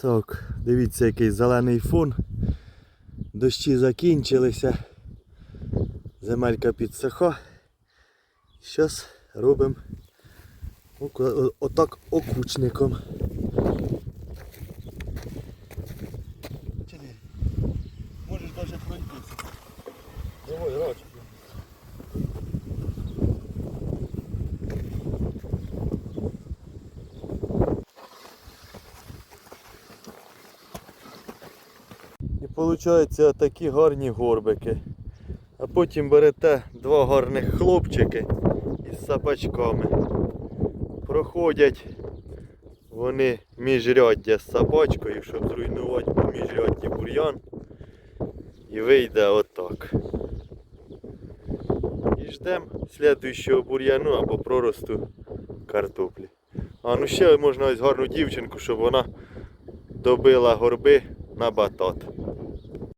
Так, дивіться, який зелений фон. Дощі закінчилися. Земелька підсиха. Зараз робимо отак окучником. Виходить такі гарні горбики. А потім берете два гарних хлопчики із сапачками. Проходять вони міжряддя з сапачкою, щоб зруйнувати по міжрядді бур'ян. І вийде отак. І ждемо слідуючого бур'яну або проросту картоплі. А ну ще можна ось гарну дівчинку, щоб вона добила горби на батат.